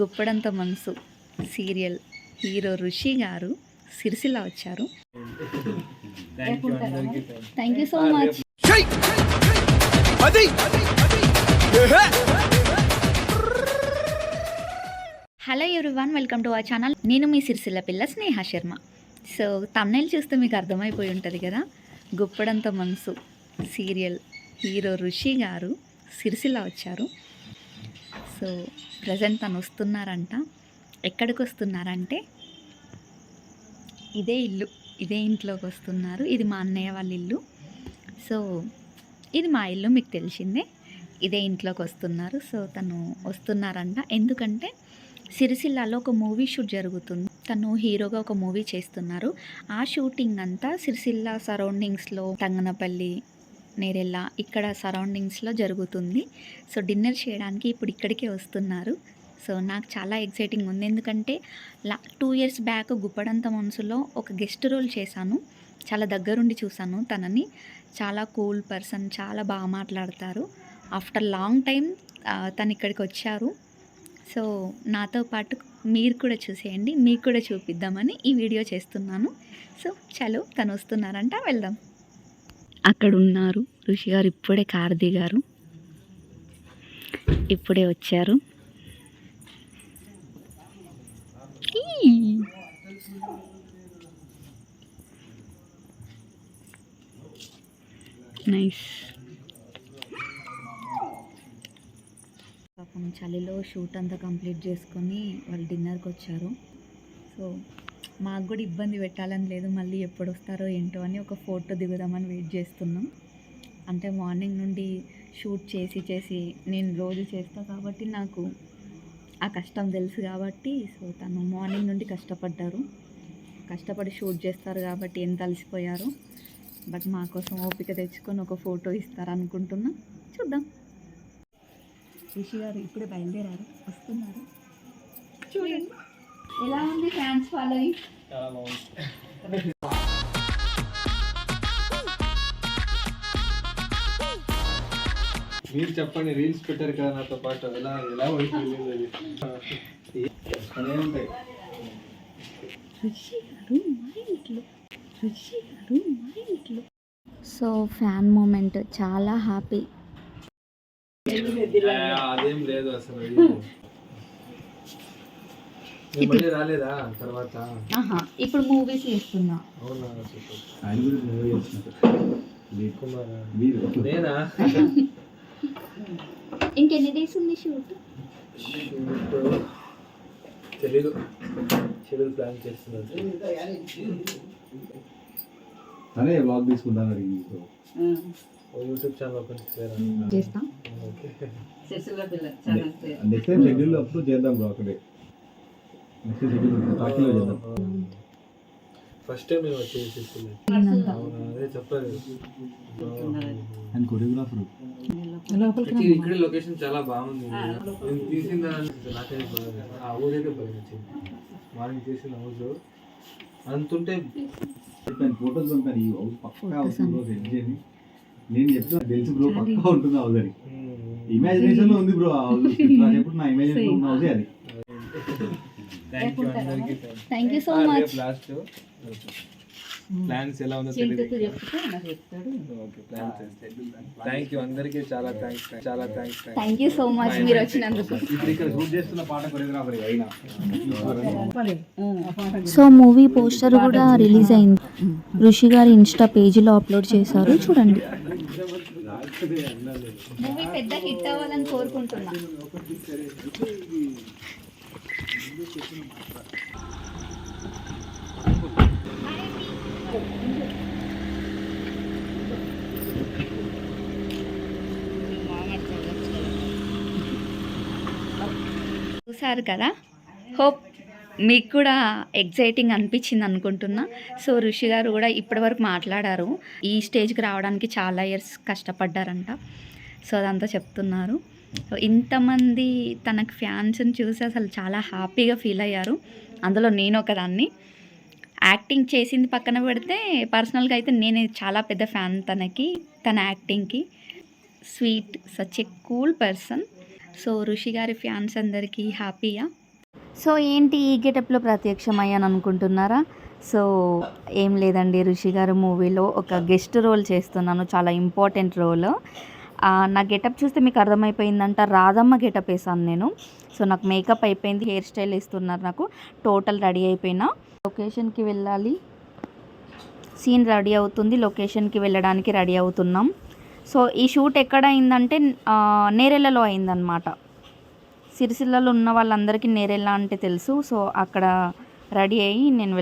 గుప్పడంత మనసు. Serial hero ఋషి గారు సిరిసిల్ల వచ్చారు. Thank you so much hello everyone welcome to our channel నేను మీ సిరిసిల్ల పిల్ల స్నేహ శర్మ. సో తమిళ చూస్తే మీకు అర్థమైపోయి ఉంటుంది కదా? గుప్పడంత మనసు. సీరియల్ హీరో ఋషి గారు సిరిసిల్ల వచ్చారు. సో ప్రజెంట్ తను వస్తున్నారంట. ఎక్కడికి వస్తున్నారంటే ఇదే ఇల్లు ఇదే ఇంట్లోకి వస్తున్నారు. ఇది మా అన్నయ్య వాళ్ళ ఇల్లు. సో ఇది మా ఇల్లు మీకు తెలిసిందే. ఇదే ఇంట్లోకి వస్తున్నారు. సో తను వస్తున్నారంట. ఎందుకంటే సిరిసిల్లాలో ఒక మూవీ షూట్ జరుగుతుంది. తను హీరోగా ఒక మూవీ చేస్తున్నారు. ఆ షూటింగ్ అంతా సిరిసిల్ల సరౌండింగ్స్లో తంగనపల్లి నేరెళ్ళ ఇక్కడ సరౌండింగ్స్లో జరుగుతుంది. సో డిన్నర్ చేయడానికి ఇప్పుడు ఇక్కడికే వస్తున్నారు. సో నాకు చాలా ఎక్సైటింగ్ ఉంది. ఎందుకంటే లా టూ ఇయర్స్ బ్యాక్ గుప్పడంత మనసులో ఒక గెస్ట్ రోల్ చేశాను. చాలా దగ్గరుండి చూశాను తనని. చాలా కూల్ పర్సన్ చాలా బాగా మాట్లాడతారు. ఆఫ్టర్ లాంగ్ టైం తను ఇక్కడికి వచ్చారు. సో నాతో పాటు మీరు కూడా చూసేయండి. మీకు కూడా చూపిద్దామని ఈ వీడియో చేస్తున్నాను. సో చలో తను వస్తున్నారంట వెళ్దాం. అక్కడ ఉన్నారు ఋషి గారు ఇప్పుడే కారు దిగారు ఇప్పుడే వచ్చారు. నైస్. పాపం చలిలో షూట్ అంతా కంప్లీట్ చేసుకొని వాళ్ళు డిన్నర్కి వచ్చారు. సో మాకు కూడా ఇబ్బంది పెట్టాలని లేదు మళ్ళీ ఎప్పుడు వస్తారో ఏంటో అని ఒక ఫోటో దిగుదామని వెయిట్ చేస్తున్నాం. అంటే మార్నింగ్ నుండి షూట్ చేసి చేసి నేను రోజు చేస్తా కాబట్టి నాకు ఆ కష్టం తెలుసు కాబట్టి సో తను మార్నింగ్ నుండి కష్టపడ్డారు. కష్టపడి షూట్ చేస్తారు కాబట్టి ఎంత అలసిపోయారు బట్ మా కోసం ఓపిక తెచ్చుకొని ఒక ఫోటో ఇస్తారు అనుకుంటున్నా చూద్దాం. రిషి గారు ఇప్పుడే బయలుదేరారు. వస్తున్నారు. చూడండి. ఎలా ఉంది ఫ్యాన్స్ ఫాలోయింగ్? మీరు చెప్పండి రీల్స్ పెట్టారు కదా నాతో పాటు. ఎలా ఎలా అది? ఉంటాయి. మా ఇంట్లో. సో ఫ్యాన్ మూమెంట్ చాలా హ్యాపీ అదేం లేదు అసలు. ఇప్పుడు మూవీస్ చేస్తున్నా. ఇంకెన్ని డేస్ ఉంది షూట్ తెలీదు. షెడ్యూల్ ప్లాన్ చేస్తున్నారు. అదే బ్లాగ్ తీసుకుంటాను అడిగి ఓ యూట్యూబ్ ఛానల్ ఓపెన్ చేస్తా. ఓకే. షెడ్యూల్ అప్పుడు చేద్దాం బ్రో అక్కడే నెక్స్ట్ షెడ్యూల్ పార్టీలో చేద్దాం ఫస్ట్ టైం మేము వచ్చేసి అదే చెప్పలేదు అండ్ కొరియోగ్రాఫర్ ఇక్కడ లొకేషన్ చాలా బాగుంది. నేను తీసిన నాకైతే బాగా ఆ ఊరైతే బాగా నచ్చింది మార్నింగ్ చేసిన హౌస్ అంతుంటే చెప్పాను ఫోటోస్ పంపాను ఈ హౌస్ పక్కా అవుతుంది బ్రో సెట్ చేయని నేను చెప్తున్నా తెలుసు బ్రో పక్కా ఉంటుంది హౌస్ అని ఇమాజినేషన్లో ఉంది బ్రో ఆ హౌస్ ఎప్పుడు నా ఇమాజినేషన్లో ఉన్న హౌసే అది? Thank you you so much last plans ఎలా ఉందో తెలియదు. ఓకే ప్లాన్స్ థ్యాంక్ యూ అందరికీ చాలా థ్యాంక్స్ చాలా thanks thank you so much మీరు వచ్చినందుకు. ఇప్పుడు ఇక్కడ షూట్ చేస్తున్న పాట కొరియోగ్రాఫర్ అయినా సో మూవీ పోస్టర్ కూడా రిలీజ్ అయింది. ఋషి గారి ఇన్స్టా పేజీలో అప్లోడ్ చేశారు. చూడండి. మూవీ పెద్ద హిట్ అవ్వాలని కోరుకుంటున్నా. చూసారు కదా? హోప్ మీకు కూడా ఎగ్జైటింగ్ అనిపించింది అనుకుంటున్నా. సో ఋషి గారు కూడా ఇప్పటివరకు మాట్లాడారు. ఈ స్టేజ్కి రావడానికి చాలా ఇయర్స్ కష్టపడ్డారంట. సో అదంతా చెప్తున్నారు. ఇంతమంది తనకు ఫ్యాన్స్ని చూసి అసలు చాలా హ్యాపీగా ఫీల్ అయ్యారు. అందులో నేను ఒకదాన్ని. యాక్టింగ్ చేసింది పక్కన పెడితే పర్సనల్గా అయితే నేను చాలా పెద్ద ఫ్యాన్ తనకి తన యాక్టింగ్కి. Sweet such a cool person. So Rishi గారి ఫ్యాన్స్ అందరికీ హ్యాపీయా? సో ఏంటి ఈ గెటప్లో ప్రత్యక్షమయ్యాను అనుకుంటున్నారా? సో ఏం లేదండి ఋషి గారు మూవీలో ఒక గెస్ట్ రోల్ చేస్తున్నాను చాలా ఇంపార్టెంట్ రోల్. నా గెటప్ చూస్తే మీకు అర్థమైపోయిందంట. రాధమ్మ గెటప్ వేసాను నేను. సో నాకు మేకప్ అయిపోయింది హెయిర్ స్టైల్ ఇస్తున్నారు నాకు. టోటల్ రెడీ అయిపోయినా. లొకేషన్కి వెళ్ళాలి. సీన్ రెడీ అవుతుంది. లొకేషన్కి వెళ్ళడానికి రెడీ అవుతున్నాం. సో ఈ షూట్ ఎక్కడ అయిందంటే నేరెళ్ళలో అయిందనమాట సిరిసిల్లలో ఉన్న వాళ్ళందరికీ నేరెళ్ళ అంటే తెలుసు. సో అక్కడ రెడీ అయ్యి నేను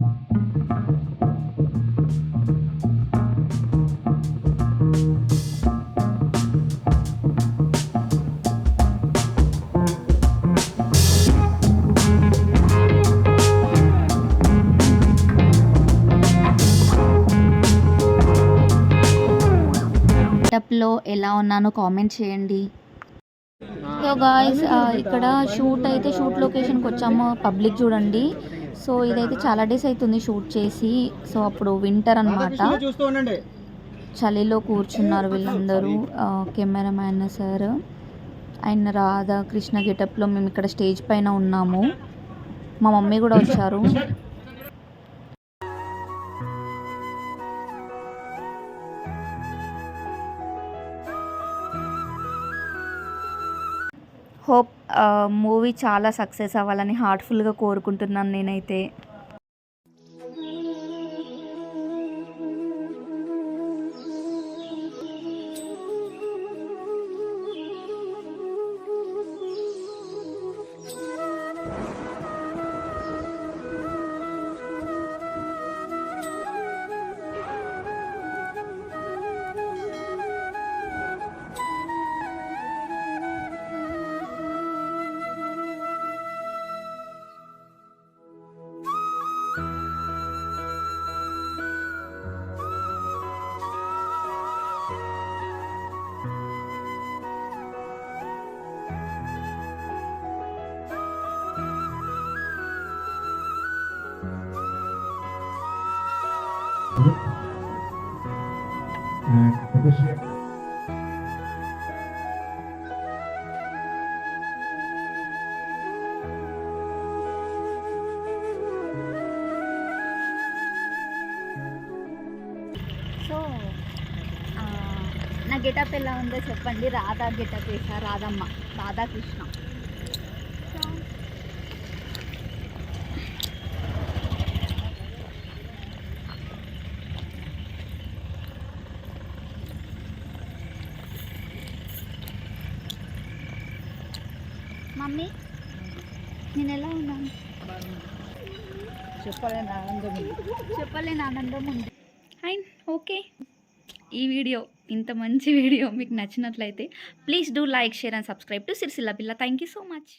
గెటప్లో ఎలా ఉన్నానో కామెంట్ చేయండి. సో గాయస్ ఇక్కడ షూట్ అయితే షూట్ లొకేషన్కి వచ్చాము పబ్లిక్ చూడండి. సో ఇదైతే చాలా డేస్ అవుతుంది షూట్ చేసి. సో అప్పుడు వింటర్ అనమాట చలిలో కూర్చున్నారు వీళ్ళందరూ కెమెరామ్యాన్ సార్ ఆయన రాధా కృష్ణ గెటప్లో మేము ఇక్కడ స్టేజ్ పైన ఉన్నాము. మా మమ్మీ కూడా వచ్చారు. హోప్ మూవీ చాలా సక్సెస్ అవ్వాలని హార్ట్ఫుల్గా కోరుకుంటున్నాను నేనైతే. సో నా గెటప్ ఎలా ఉందో చెప్పండి. రాధా గెటప్ వేసా రాధమ్మ రాధాకృష్ణ. మమ్మీ నేను ఎలా ఉన్నాను? చెప్పలేని ఆనందం చెప్పలేని ఆనందం ఉంది. అండ్ ఓకే ఈ వీడియో ఇంత మంచి వీడియో మీకు నచ్చినట్లయితే please do like share and subscribe to Sirisilla Pilla thank you so much